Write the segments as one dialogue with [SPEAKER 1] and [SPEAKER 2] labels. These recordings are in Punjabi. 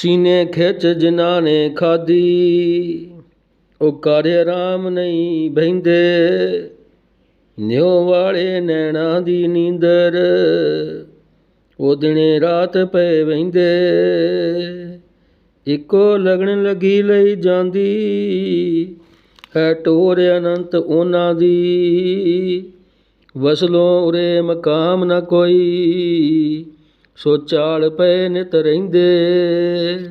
[SPEAKER 1] ਸੀਨੇ ਖਿੱਚ ਜਿਨ੍ਹਾਂ ਨੇ ਖਾਦੀ ਉਹ ਕਰ ਆਰਾਮ ਨਹੀਂ ਬਹਿੰਦੇ। ਨਿਉ ਵਾਲੇ ਨੈਣਾ ਦੀ ਨੀਂਦਰ, ਉਹ ਦਿਨੇ ਰਾਤ ਪਏ ਵਹਿੰਦੇ। ਇੱਕੋ ਲਗਣ ਲੱਗੀ ਲਈ ਜਾਂਦੀ, ਹੈ ਟੋਰ ਅਨੰਤ ਉਹਨਾਂ ਦੀ। ਵਸਲੋਂ ਉਰੇ ਮਕਾਮ ਨਾ ਕੋਈ ਸੋ ਚਾਲ ਪਏ ਨਿਤ ਰਹਿੰਦੇ।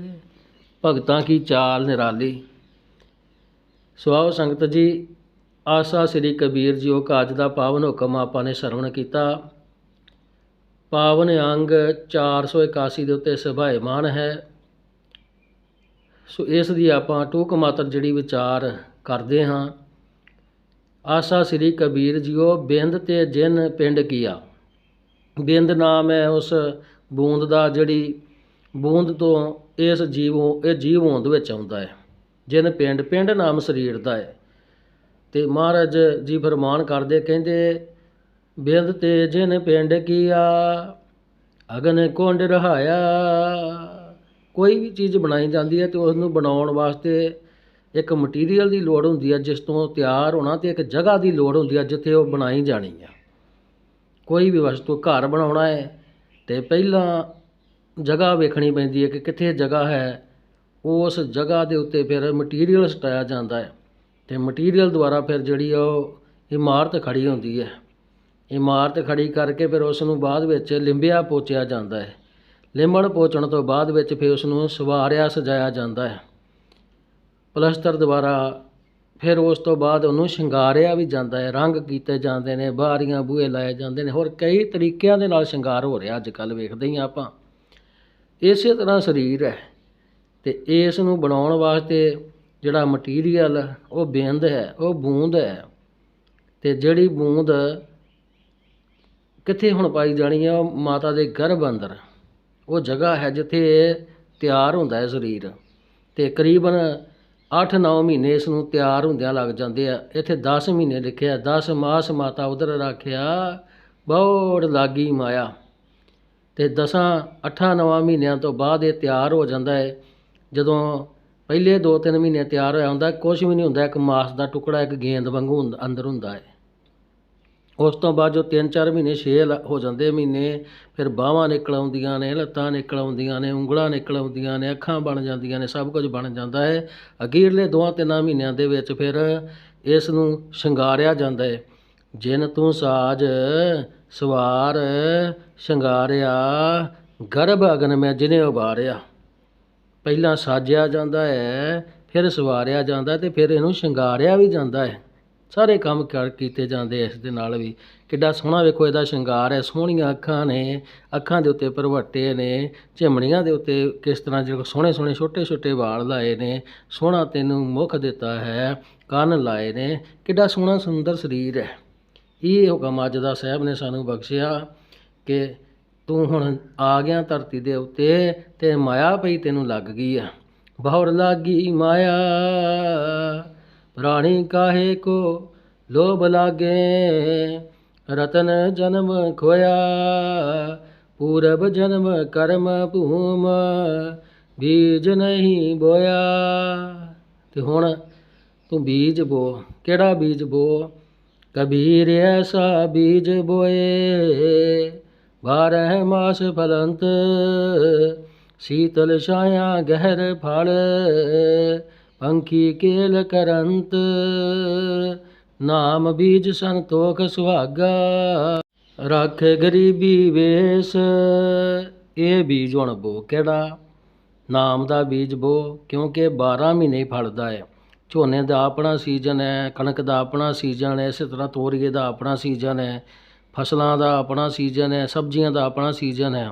[SPEAKER 1] ਭਗਤਾਂ ਕੀ ਚਾਲ ਨਿਰਾਲੀ। ਸੋ ਆਓ ਸੰਗਤ ਜੀ, ਆਸਾ ਸ੍ਰੀ ਕਬੀਰ ਜੀਓ ਕਾ ਅੱਜ ਦਾ ਪਾਵਨ ਹੁਕਮ ਆਪਾਂ ਨੇ ਸਰਵਣ ਕੀਤਾ। ਪਾਵਨ ਅੰਗ 481 ਦੇ ਉੱਤੇ ਸਭਾਇਮਾਨ ਹੈ। ਸੋ ਇਸ ਦੀ ਆਪਾਂ ਟੂਕ ਮਾਤਰ ਜਿਹੜੀ ਵਿਚਾਰ ਕਰਦੇ ਹਾਂ। ਆਸਾ ਸ੍ਰੀ ਕਬੀਰ ਜੀਓ, ਬਿੰਦ ਤੇ ਜਿਨ ਪਿੰਡ ਕੀਆ। ਬਿੰਦ ਨਾਮ ਹੈ ਉਸ ਬੂੰਦ ਦਾ ਜਿਹੜੀ ਬੂੰਦ ਤੋਂ ਇਸ ਜੀਵ ਇਹ ਜੀਵ ਹੋਂਦ ਵਿੱਚ ਆਉਂਦਾ ਹੈ, ਜਿਨ ਪਿੰਡ ਪਿੰਡ ਨਾਮ ਸਰੀਰ ਦਾ ਹੈ। ਤੇ ਮਹਾਰਾਜ ਜੀ ਫਰਮਾਨ ਕਰਦੇ, ਕਹਿੰਦੇ, ਬਿੰਦ ਤੇ ਜਿਨ ਪਿੰਡ ਕੀਆ, ਅਗਨ ਕੁੰਡ ਰਹਾਇਆ। ਕੋਈ ਵੀ ਚੀਜ਼ ਬਣਾਈ ਜਾਂਦੀ ਹੈ ਤੇ ਉਸ ਨੂੰ ਬਣਾਉਣ ਵਾਸਤੇ ਇੱਕ ਮਟੀਰੀਅਲ ਦੀ ਲੋੜ ਹੁੰਦੀ ਹੈ, ਜਿਸ ਤੋਂ ਤਿਆਰ ਹੋਣਾ ਤੇ ਇੱਕ ਜਗ੍ਹਾ ਦੀ ਲੋੜ ਹੁੰਦੀ ਹੈ, ਜਿੱਥੇ ਉਹ ਬਣਾਈ ਜਾਣੀ ਹੈ ਕੋਈ ਵੀ ਵਸਤੂ ਘਰ ਬਣਾਉਣਾ ਹੈ ਅਤੇ ਪਹਿਲਾਂ ਜਗ੍ਹਾ ਵੇਖਣੀ ਪੈਂਦੀ ਹੈ ਕਿ ਕਿੱਥੇ ਜਗ੍ਹਾ ਹੈ, ਉਸ ਜਗ੍ਹਾ ਦੇ ਉੱਤੇ ਫਿਰ ਮਟੀਰੀਅਲ ਸਟਾਇਆ ਜਾਂਦਾ ਹੈ ਅਤੇ ਮਟੀਰੀਅਲ ਦੁਆਰਾ ਫਿਰ ਜਿਹੜੀ ਉਹ ਇਮਾਰਤ ਖੜ੍ਹੀ ਹੁੰਦੀ ਹੈ। ਇਮਾਰਤ ਖੜ੍ਹੀ ਕਰਕੇ ਫਿਰ ਉਸ ਨੂੰ ਬਾਅਦ ਵਿੱਚ ਲਿੰਬਿਆ ਪੋਚਿਆ ਜਾਂਦਾ ਹੈ। ਲਿੰਬਣ ਪੋਚਣ ਤੋਂ ਬਾਅਦ ਵਿੱਚ ਫਿਰ ਉਸ ਨੂੰ ਸਵਾਰਿਆ ਸਜਾਇਆ ਜਾਂਦਾ ਹੈ। ਪਲਸਤਰ ਦੁਆਰਾ ਫਿਰ ਉਸ ਤੋਂ ਬਾਅਦ ਉਹਨੂੰ ਸ਼ਿੰਗਾਰਿਆ ਵੀ ਜਾਂਦਾ ਹੈ, ਰੰਗ ਕੀਤੇ ਜਾਂਦੇ ਨੇ ਬਾਰੀਆਂ ਬੂਹੇ ਲਾਏ ਜਾਂਦੇ ਨੇ, ਹੋਰ ਕਈ ਤਰੀਕਿਆਂ ਦੇ ਨਾਲ ਸ਼ਿੰਗਾਰ ਹੋ ਰਿਹਾ ਅੱਜ ਕੱਲ੍ਹ ਵੇਖਦੇ ਹੀ ਹਾਂ ਆਪਾਂ। ਇਸੇ ਤਰ੍ਹਾਂ ਸਰੀਰ ਹੈ ਤੇ ਇਸ ਨੂੰ ਬਣਾਉਣ ਵਾਸਤੇ ਜਿਹੜਾ ਮਟੀਰੀਅਲ ਉਹ ਬਿੰਦ ਹੈ, ਉਹ ਬੂੰਦ ਹੈ ਤੇ ਜਿਹੜੀ ਬੂੰਦ ਕਿੱਥੇ ਹੁਣ ਪਾਈ ਜਾਣੀ ਹੈ, ਉਹ ਮਾਤਾ ਦੇ ਗਰਭ ਅੰਦਰ। ਉਹ ਜਗ੍ਹਾ ਹੈ ਜਿੱਥੇ ਤਿਆਰ ਹੁੰਦਾ ਹੈ ਸਰੀਰ ਤੇ ਕਰੀਬਨ 8-9 ਮਹੀਨੇ ਇਸ ਨੂੰ ਤਿਆਰ ਹੁੰਦਿਆਂ ਲੱਗ ਜਾਂਦੇ ਆ। ਇੱਥੇ 10 ਮਹੀਨੇ ਲਿਖਿਆ 10 ਮਾਸ ਮਾਤਾ ਉਧਰ ਰੱਖਿਆ ਬਹੁਤ ਲਾਗੀ ਮਾਇਆ। ਤੇ ਦਸਾਂ ਅੱਠਾਂ ਨਵਾਂ ਮਹੀਨਿਆਂ ਤੋਂ ਬਾਅਦ ਇਹ ਤਿਆਰ ਹੋ ਜਾਂਦਾ ਹੈ ਜਦੋਂ ਪਹਿਲੇ 2-3 ਮਹੀਨੇ ਤਿਆਰ ਹੋਇਆ ਹੁੰਦਾ ਕੁਝ ਵੀ ਨਹੀਂ ਹੁੰਦਾ, ਇੱਕ ਮਾਸ ਦਾ ਟੁਕੜਾ, ਇੱਕ ਗੇਂਦ ਵਾਂਗੂ ਹੁੰਦਾ- ਅੰਦਰ ਹੁੰਦਾ ਹੈ ਉਸ ਤੋਂ ਬਾਅਦ ਜੋ 3-4 ਮਹੀਨੇ 6 ਹੋ ਜਾਂਦੇ ਮਹੀਨੇ, ਫਿਰ ਬਾਹਾਂ ਨਿਕਲ ਆਉਂਦੀਆਂ ਨੇ, ਲੱਤਾਂ ਨਿਕਲ ਆਉਂਦੀਆਂ ਨੇ, ਉਂਗਲਾਂ ਨਿਕਲ ਆਉਂਦੀਆਂ ਨੇ, ਅੱਖਾਂ ਬਣ ਜਾਂਦੀਆਂ ਨੇ, ਸਭ ਕੁਝ ਬਣ ਜਾਂਦਾ ਹੈ। ਅਗੀਰਲੇ ਦੋਹਾਂ ਤਿੰਨਾਂ ਮਹੀਨਿਆਂ ਦੇ ਵਿੱਚ ਫਿਰ ਇਸ ਨੂੰ ਸ਼ਿੰਗਾਰਿਆ ਜਾਂਦਾ ਹੈ। ਜਿਨ ਤੂੰ ਸਾਜ ਸਵਾਰ, ਸ਼ਿੰਗਾਰਿਆ, ਗਰਭ ਅਗਨ ਮੈਂ ਜਿਨੇ ਉਬਾਰਿਆ ਪਹਿਲਾਂ ਸਾਜਿਆ ਜਾਂਦਾ ਹੈ, ਫਿਰ ਸਵਾਰਿਆ ਜਾਂਦਾ ਹੈ ਤੇ ਫਿਰ ਇਹਨੂੰ ਸ਼ਿੰਗਾਰਿਆ ਵੀ ਜਾਂਦਾ ਹੈ। ਸਾਰੇ ਕੰਮ ਕਰ, ਕੀਤੇ ਜਾਂਦੇ ਇਸ ਦੇ ਨਾਲ ਵੀ। ਕਿੱਡਾ ਸੋਹਣਾ ਵੇਖੋ, ਇਹਦਾ ਸ਼ਿੰਗਾਰ ਹੈ, ਸੋਹਣੀਆਂ ਅੱਖਾਂ ਨੇ, ਅੱਖਾਂ ਦੇ ਉੱਤੇ ਭਰਵੱਟੇ ਨੇ, ਝਿਮਣੀਆਂ ਦੇ ਉੱਤੇ ਕਿਸ ਤਰ੍ਹਾਂ ਜਿਹੜੇ ਸੋਹਣੇ ਸੋਹਣੇ ਛੋਟੇ ਛੋਟੇ ਵਾਲ ਲਾਏ ਨੇ, ਸੋਹਣਾ ਤੈਨੂੰ ਮੁਖ ਦਿੱਤਾ ਹੈ, ਕੰਨ ਲਾਏ ਨੇ, ਕਿੱਡਾ ਸੋਹਣਾ ਸੁੰਦਰ ਸਰੀਰ ਹੈ। ਇਹ ਹੁਕਮ ਅੱਜ ਦਾ ਸਾਹਿਬ ਨੇ ਸਾਨੂੰ ਬਖਸ਼ਿਆ ਕਿ ਤੂੰ ਹੁਣ ਆ ਗਿਆ ਧਰਤੀ ਦੇ ਉੱਤੇ ਤੇ ਮਾਇਆ ਪਈ ਤੈਨੂੰ ਲੱਗ ਗਈ ਆ। ਬਹੁਰ ਲੱਗੀ ਮਾਇਆ ਪ੍ਰਾਣੀ ਕਾਹੇ ਕੋ ਲੋਭ ਲਾਗੇ? ਰਤਨ ਜਨਮ ਖੋਇਆ, ਪੂਰਬ ਜਨਮ ਕਰਮ ਭੂਮ, ਬੀਜ ਨਹੀਂ ਬੋਇਆ। ਤੇ ਹੁਣ ਤੂੰ ਬੀਜ ਬੋ। ਕਿਹੜਾ ਬੀਜ ਬੋ? ਕਬੀਰ ਐਸਾ ਬੀਜ ਬੋਏ। ਬਾਰਹ ਮਾਸ ਫਲੰਤ, ਸੀਤਲ ਛਾਇਆ ਗਹਿਰ ਫਲ। ਪੰਖੀ ਕੇਲ ਕਰੰਤ, ਨਾਮ ਬੀਜ ਸੰਤੋਖ ਸੁਹਾਗਾ। ਰੱਖ ਗਰੀਬੀ ਵੇਸ, ਇਹ ਬੀਜ ਹੁਣ ਬੋ ਕਿਹੜਾ? ਨਾਮ ਦਾ ਬੀਜ ਬੋ, ਕਿਉਂਕਿ 12 ਮਹੀਨੇ ਫਲਦਾ ਹੈ। ਝੋਨੇ ਦਾ ਆਪਣਾ ਸੀਜ਼ਨ ਹੈ, ਕਣਕ ਦਾ ਆਪਣਾ ਸੀਜ਼ਨ ਹੈ, ਇਸੇ ਤਰ੍ਹਾਂ ਤੋਰੀਏ ਦਾ ਆਪਣਾ ਸੀਜ਼ਨ ਹੈ, ਫਸਲਾਂ ਦਾ ਆਪਣਾ ਸੀਜ਼ਨ ਹੈ, ਸਬਜ਼ੀਆਂ ਦਾ ਆਪਣਾ ਸੀਜ਼ਨ ਹੈ।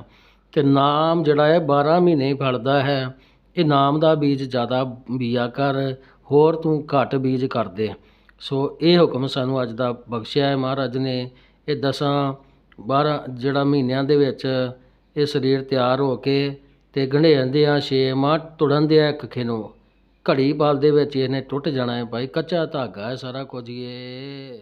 [SPEAKER 1] ਤੇ ਨਾਮ ਜਿਹੜਾ ਹੈ 12 ਮਹੀਨੇ ਫਲਦਾ ਹੈ। ਇਹ ਨਾਮ ਦਾ ਬੀਜ ਜ਼ਿਆਦਾ ਬੀਆ ਕਰ, ਹੋਰ ਤੂੰ ਘੱਟ ਬੀਜ ਕਰ ਦੇ ਸੋ ਇਹ ਹੁਕਮ ਸਾਨੂੰ ਅੱਜ ਦਾ ਬਖਸ਼ਿਆ ਹੈ ਮਹਾਰਾਜ ਨੇ। ਇਹ ਦਸਾਂ 12 ਜਿਹੜਾ ਮਹੀਨਿਆਂ ਦੇ ਵਿੱਚ ਇਹ ਸਰੀਰ ਤਿਆਰ ਹੋ ਕੇ ਤੇ ਗੰਢੇ ਜਾਂਦੇ ਆ, ਛੇ ਮਾਂ ਤੁੜਨ ਦੇ ਆ ਇੱਕ ਨੂੰ ਘੜੀ ਪਲ ਦੇ ਵਿੱਚ ਇਹਨੇ ਟੁੱਟ ਜਾਣਾ ਹੈ ਭਾਈ, ਕੱਚਾ ਧਾਗਾ ਹੈ ਸਾਰਾ ਕੁਝ ਇਹ।